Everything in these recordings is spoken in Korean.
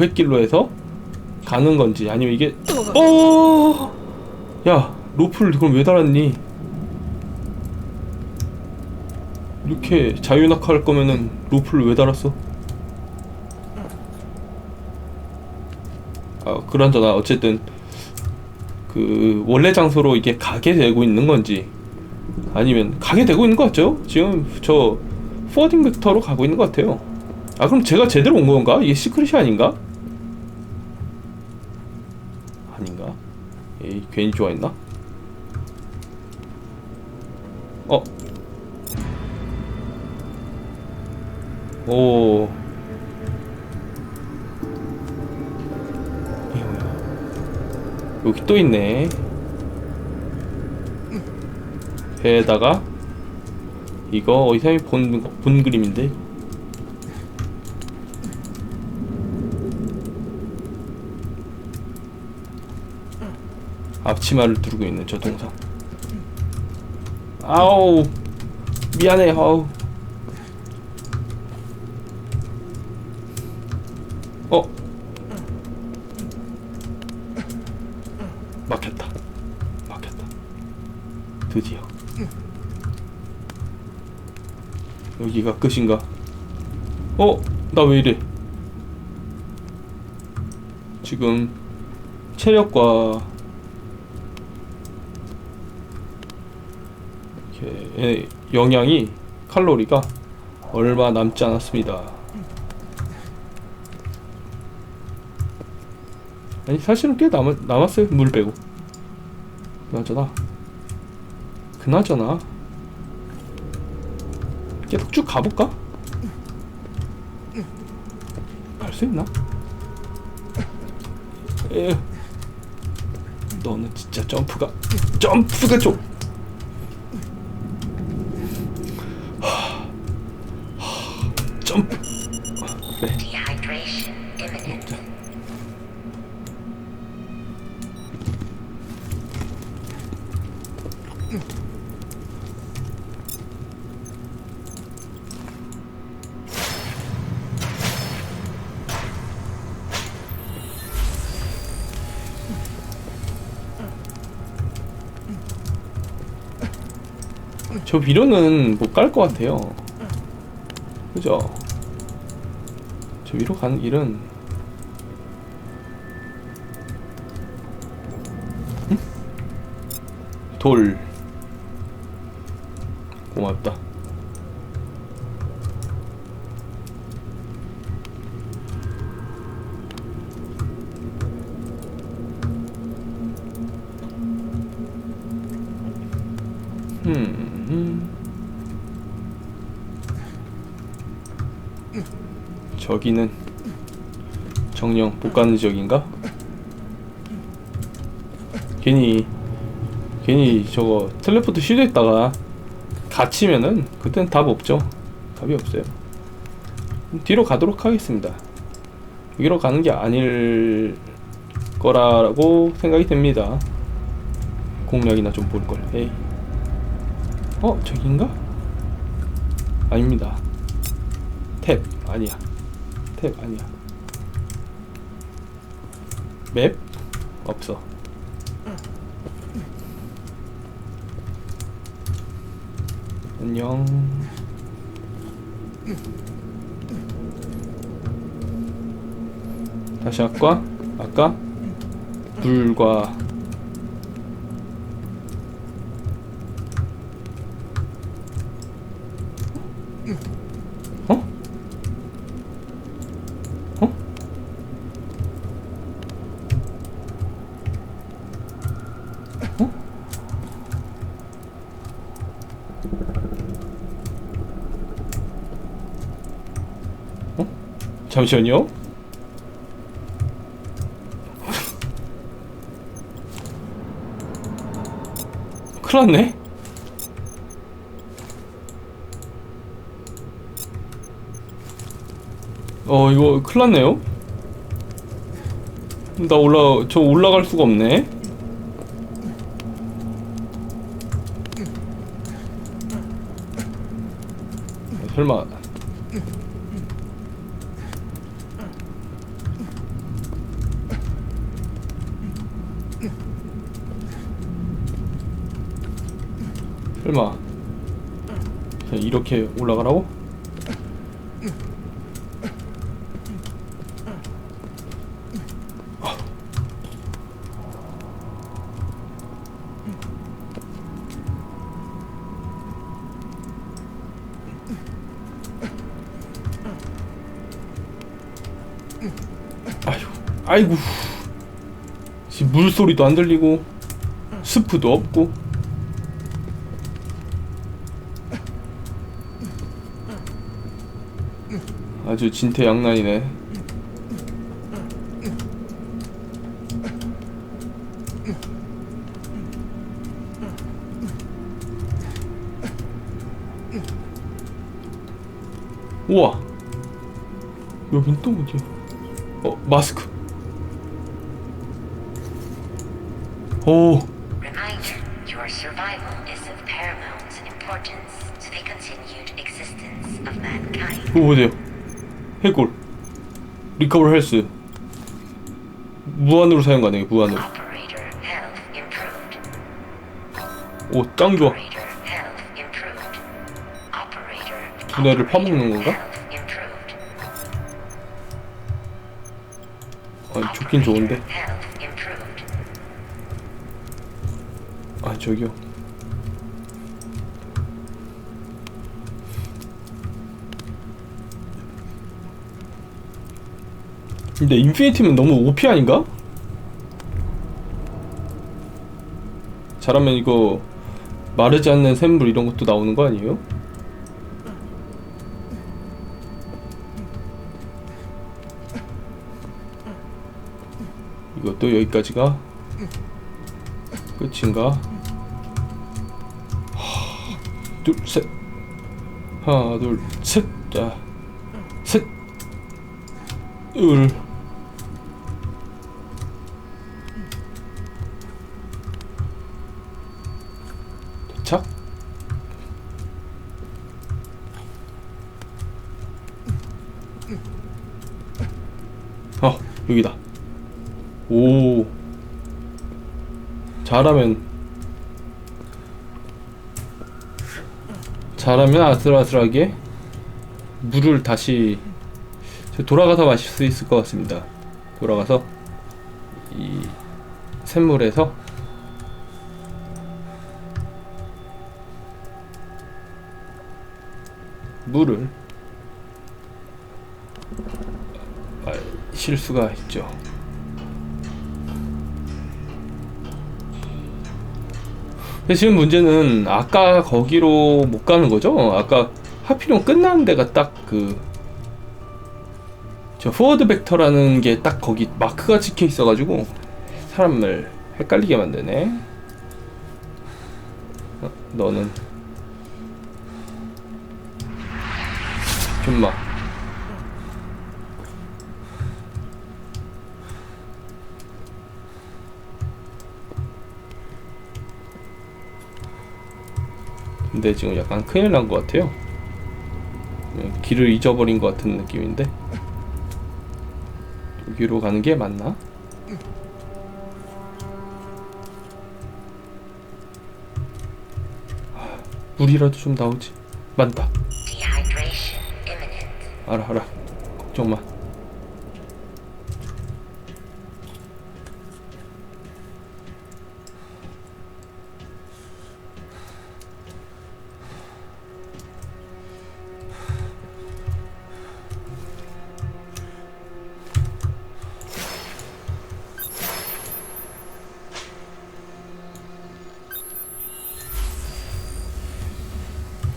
무획길로 해서 가는 건지 아니면 이게 어! 야 로프를 그럼 왜 달았니? 이렇게 자유낙하할 거면은 로프를 왜 달았어? 아 그런저나 어쨌든 그 원래 장소로 이게 가게 되고 있는 건지 아니면 가게 되고 있는 것 같죠? 지금 저 포워딩 벡터로 가고 있는 것 같아요. 아 그럼 제가 제대로 온 건가? 이게 시크릿이? 아닌가? 괜히 좋아했나? 어? 오? 여기 또 있네 배에다가 이거 어디서 본, 본 그림인데 앞 치마를 두르고 있는 저 동상. 아우 미안해 아우. 어? 막혔다. 막혔다. 드디어. 여기가 끝인가? 어? 나 왜 이래? 지금 체력과 영양이 칼로리가 얼마 남지 않았습니다. 아니 사실은 꽤 남, 남았어요 물 빼고 그나저나 그나저나 계속 쭉 가볼까? 갈 수 있나? 에 너는 진짜 점프가 점프가 좀 저 위로는 못 갈 것 같아요. 그죠? 저 위로 가는 길은 응? 돌 고맙다. 음. 저기는 정령 못 가는 지역인가? 괜히 괜히 저거 텔레포트 시도했다가 갇히면은 그땐 답 없죠. 답이 없어요. 뒤로 가도록 하겠습니다. 여기로 가는 게 아닐 거라고 생각이 됩니다. 공략이나 좀 볼 걸. 에이. 어 저긴가? 아닙니다. 탭 아니야. 탭 아니야. 맵 없어. 안녕. 다시 아까 아까 불과 어? 어? 잠시만요. 큰일 났네. 어 이거 큰일 났네요 나 올라 저 올라갈 수가 없네 설마 설마 이렇게 올라가라고? 아휴, 아이고. 지금 물소리도 안 들리고 스프도 없고 아주 진퇴양난이네. 우와 여긴 또 어디야? 어 마스크. 오 그거 보세요. 해골. 리커버 헬스. 무한으로 사용 가능해 무한으로. Operator health improved. 오짱 좋아. 두뇌를 파먹는 건가? 아 좋긴 좋은데. 아 저기요. 근데 인피니티는 너무 OP 아닌가? 잘하면 이거 마르지 않는 샘물 이런 것도 나오는 거 아니에요? 이것도 여기까지가 끝인가? 둘, 셋. 하나, 둘, 셋. 자, 셋. 둘. 도착. 어, 여기다. 오. 잘하면 잘하면 아슬아슬하게 물을 다시 저 돌아가서 마실 수 있을 것 같습니다. 돌아가서 이 샘물에서 물을 마 실 수가 있죠. 근데 지금 문제는 아까 거기로 못 가는 거죠? 아까 하필이면 끝나는 데가 딱 그 저 포워드 벡터라는 게 딱 거기 마크가 찍혀 있어가지고 사람을 헷갈리게 만드네. 어, 너는 좀마 근데 지금 약간 큰일 난 것 같아요. 음, 길을 잊어버린 것 같은 느낌인데 여기로 가는 게 맞나? 아, 물이라도 좀 나오지. 맞다. 알아 알아. 걱정 마.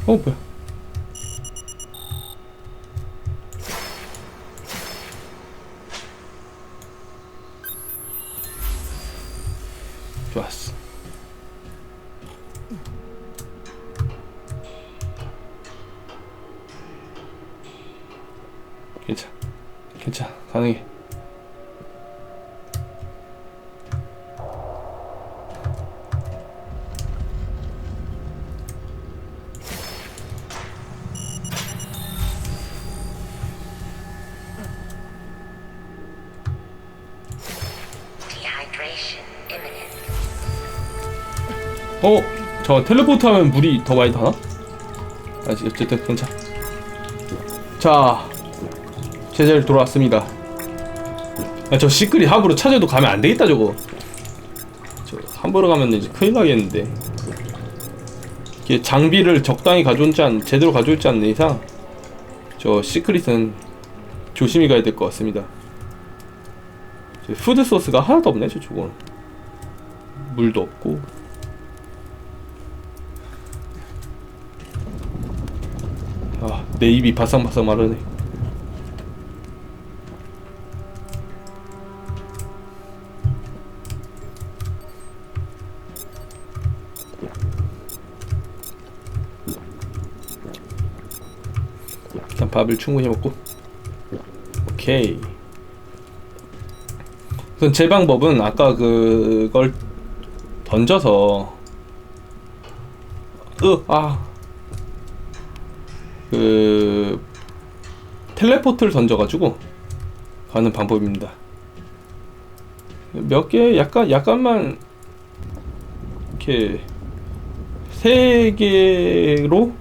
어 어, 저 텔레포트 하면 물이 더 많이 타나? 아 어쨌든 괜찮 자 제자리 돌아왔습니다. 아, 저 시크릿 함부로 찾아도 가면 안 되겠다 저거. 저 함부로 가면 이제 큰일 나겠는데. 이게 장비를 적당히 가져오지 않 제대로 가져오지 않는 이상 저 시크릿은 조심히 가야 될 것 같습니다. 저 푸드 소스가 하나도 없네 저쪽은 물도 없고 아, 내 입이 바삭바삭 마르네. 일단 밥을 충분히 먹고. 오케이. 우선 제 방법은 아까 그걸 던져서 으, 아, 그 텔레포트를 던져가지고 가는 방법입니다. 몇 개 약간 약간만 이렇게 세 개로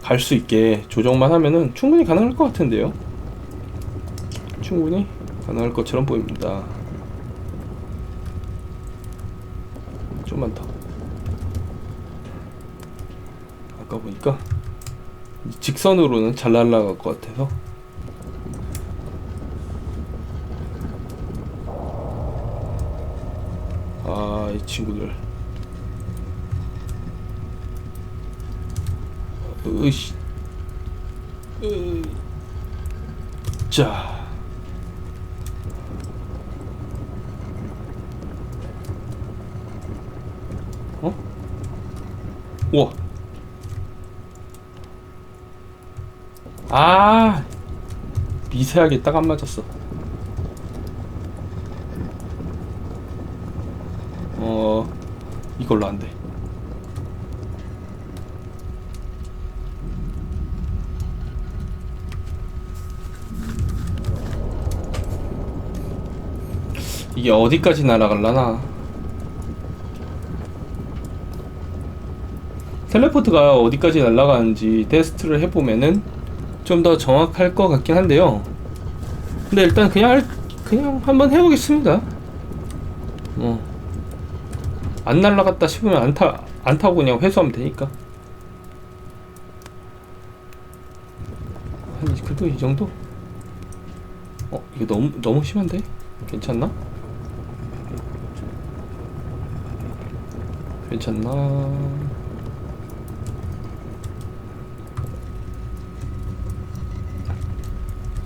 갈 수 있게 조정만 하면은 충분히 가능할 것 같은데요. 충분히 가능할 것처럼 보입니다. 좀만 더. 아까 보니까 직선으로는 잘 날아갈 것 같아서. 아 이 친구들. 으이씨. 으이. 자 어? 우와 아 미세하게 딱 안 맞았어. 어 이걸로 안 돼. 이게 어디까지 날아갈라나? 텔레포트가 어디까지 날아가는지 테스트를 해보면은 좀 더 정확할 것 같긴 한데요. 근데 일단 그냥 할- 그냥 한번 해보겠습니다. 어. 안 날라갔다 싶으면 안 타, 안 타고 그냥 회수하면 되니까. 한, 그래도 이 정도? 어, 이거 너무, 너무 심한데? 괜찮나? 괜찮나?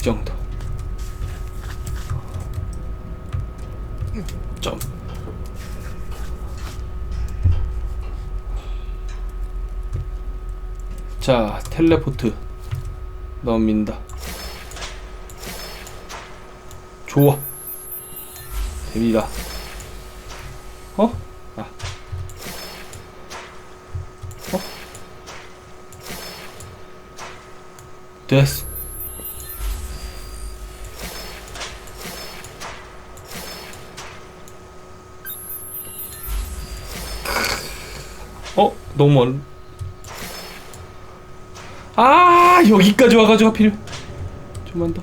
정도. 점. 자, 텔레포트 넣습니다. 좋아. 됩니다. 어? 아. 어? 됐어. 어? 너무 멀. 아 여기까지 와가지고 하필. 좀만 더.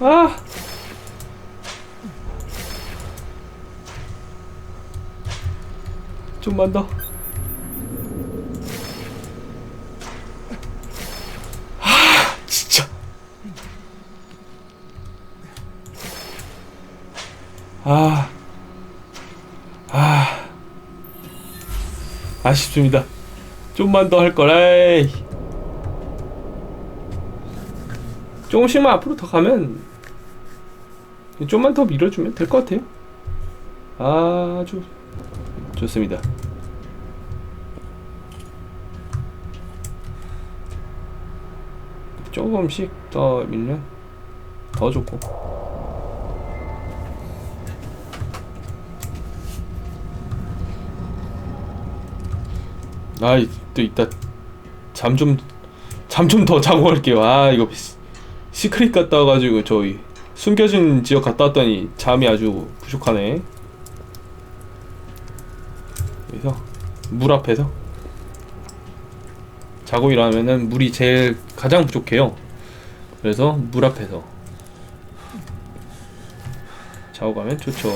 아. 좀만 더. 아쉽습니다. 좀만 더 할 걸. 에이. 조금씩만 앞으로 더 가면 좀만 더 밀어주면 될 것 같아요. 아주 좋습니다. 조금씩 더 밀면 더 좋고. 아이 또 이따 잠 좀 잠 좀 더 자고 갈게요. 아 이거 시- 시크릿 갔다 와가지고 저희 숨겨진 지역 갔다 왔더니 잠이 아주 부족하네. 그래서 물 앞에서 자고 일어나면은 물이 제일 가장 부족해요. 그래서 물 앞에서 자고 가면 좋죠.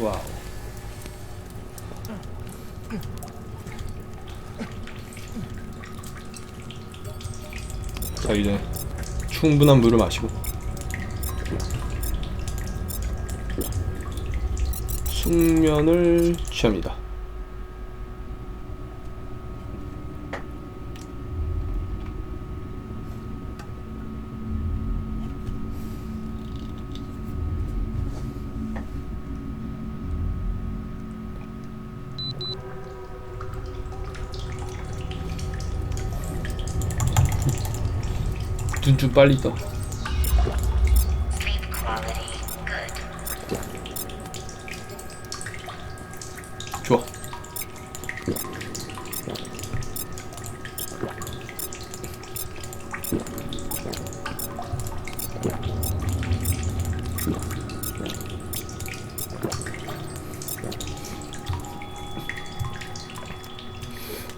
와우. 자 이제 충분한 물을 마시고 숙면을 취합니다. 눈 좀 빨리 떠. 좋아.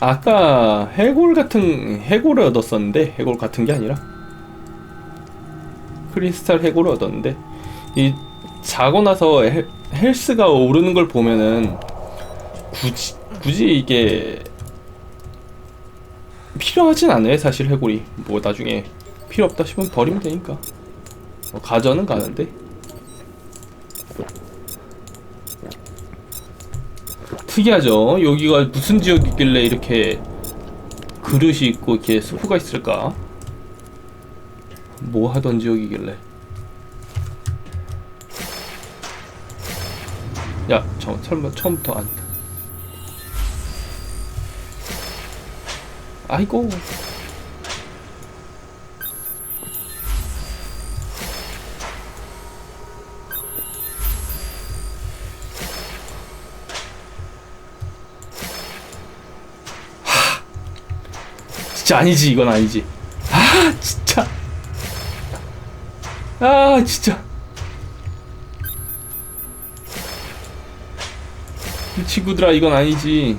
아까 해골 같은 해골을 얻었었는데 해골 같은 게 아니라 크리스탈 해골을 얻었는데 이 자고 나서 헬, 헬스가 오르는 걸 보면은 굳이 굳이 이게 필요하진 않아요 사실 해골이. 뭐 나중에 필요 없다 싶으면 버리면 되니까. 뭐 가져는 가는데. 특이하죠. 여기가 무슨 지역이길래 이렇게 그릇이 있고 이렇게 수프가 있을까 뭐 하던 지역이길래 야, 저 설마 처음부터 안. 아이고. 하. 진짜 아니지, 이건 아니지. 아, 진짜. 아, 진짜. 이 친구들아 이건 아니지.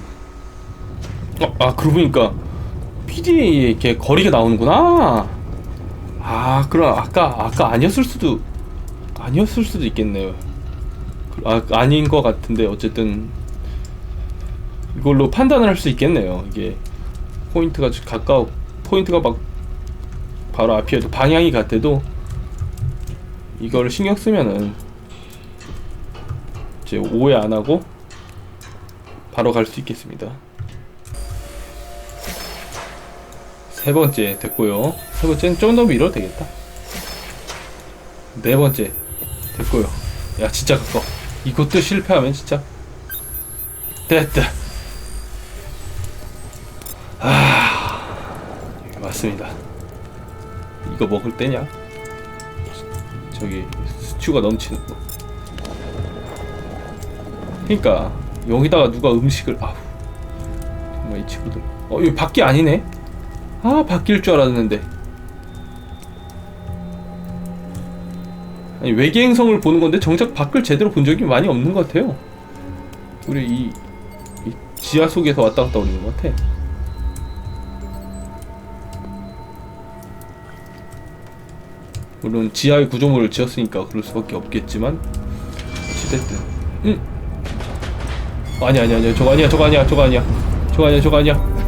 어, 아 그러고 보니까 PD에 이렇게 거리가 나오는구나. 아 그럼 아까 아까 아니었을 수도 아니었을 수도 있겠네요. 아 아닌 것 같은데 어쨌든 이걸로 판단을 할 수 있겠네요. 이게 포인트가 가까워 포인트가 막 바로 앞이어도 방향이 같아도 이걸 신경 쓰면은 이제 오해 안 하고 바로 갈 수 있겠습니다. 세 번째 됐고요. 세 번째는 좀 더 밀어도 되겠다. 네 번째 됐고요. 야 진짜 가까워. 이것도 실패하면 진짜 됐다. 아 맞습니다. 이거 먹을 때냐? 저기 스튜가 넘치는 거. 그러니까 여기다가 누가 음식을 아우 정말 이 친구들. 어 이거 밖이 아니네? 아 바뀔 줄 알았는데. 아니 외계 행성을 보는 건데 정작 밖을 제대로 본 적이 많이 없는 것 같아요. 우리 이, 이 지하 속에서 왔다 갔다 오는 것 같아 물론 지하에 구조물을 지었으니까 그럴 수밖에 없겠지만 어찌됐든. 음 아니 아니 아니 저거 아니야 저거 아니야 저거 아니야. 저거 아니야 저거 아니야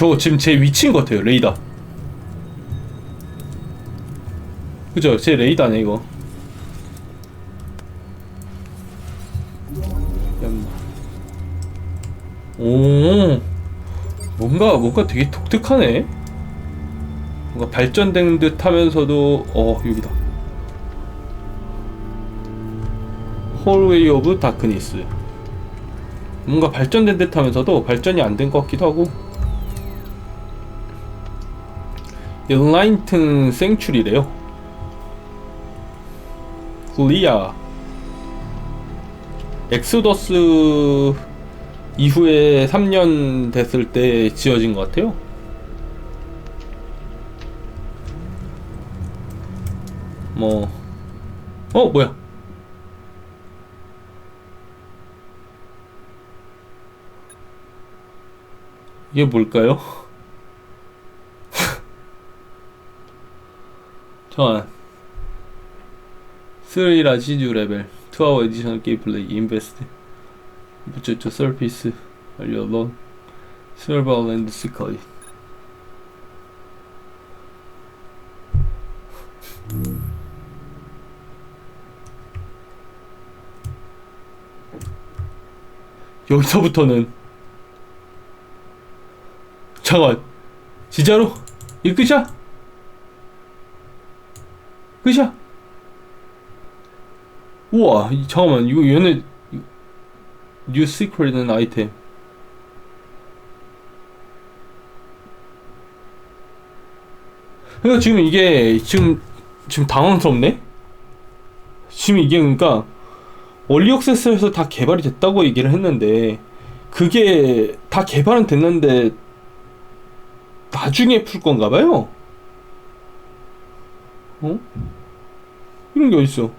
저 지금 제 위치인 것 같아요 레이더 그죠 제 레이더네 이거. 오, 뭔가 뭔가 되게 독특하네. 뭔가 발전된 듯 하면서도 어 여기다. 홀웨이 오브 다크니스. 뭔가 발전된 듯 하면서도 발전이 안 된 것 같기도 하고. 엔라이튼 생츄리래요. 리아 엑소더스 이후에 3년 됐을 때 지어진 것 같아요. 뭐, 어, 뭐야? 이게 뭘까요? 잠깐. 3 라지주 레벨 2hour additional gameplay invest budget to surface are you alone server and sickly 여기서부터는 잠깐 진짜로 이게 끝이야? 끝이야? 우와 이- 잠깐만 이거 얘네 뉴 시크릿은 아이템 그러니까 지금 이게 지금 지금 당황스럽네 지금 이게 그러니까 원리 억세스에서 다 개발이 됐다고 얘기를 했는데 그게 다 개발은 됐는데 나중에 풀 건가 봐요 어? 이런 게 어딨어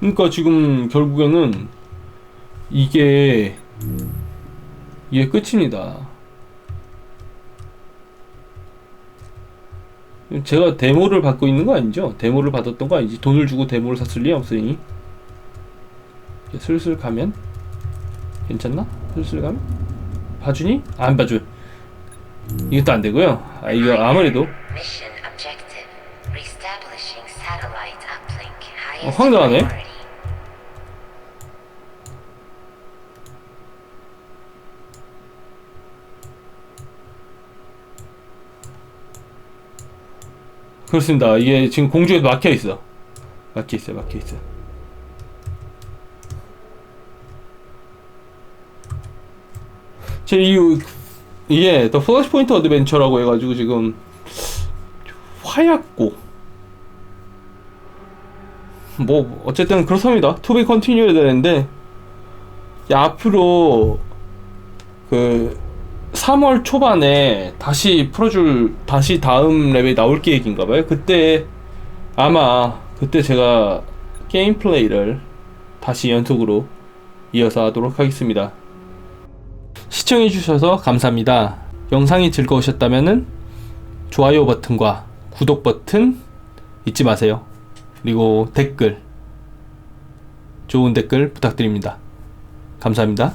그러니까 지금 결국에는 이게 이게 끝입니다. 제가 데모를 받고 있는 거 아니죠? 데모를 받았던 거 아니지? 돈을 주고 데모를 샀을 리 없으니 슬슬 가면 괜찮나? 슬슬 가면 봐주니? 안 봐줘. 이것도 안 되고요. 아 이거 아무래도 Highest 황당하네. priority. 그렇습니다. 이게 지금 공중에 막혀 있어. 막혀 있어, 막혀 있어. 제 이, 이게 더 플러시 포인트 어드벤처라고 해가지고 지금 화약고 뭐 어쨌든 그렇습니다. 투비 컨티뉴 되는데 야, 앞으로 그 3월 초반에 다시 풀어줄 다시 다음 레벨 나올 계획인가 봐요. 그때 아마 그때 제가 게임 플레이를 다시 연속으로 이어서 하도록 하겠습니다. 시청해 주셔서 감사합니다. 영상이 즐거우셨다면 좋아요 버튼과 구독 버튼 잊지 마세요. 그리고 댓글 좋은 댓글 부탁드립니다. 감사합니다.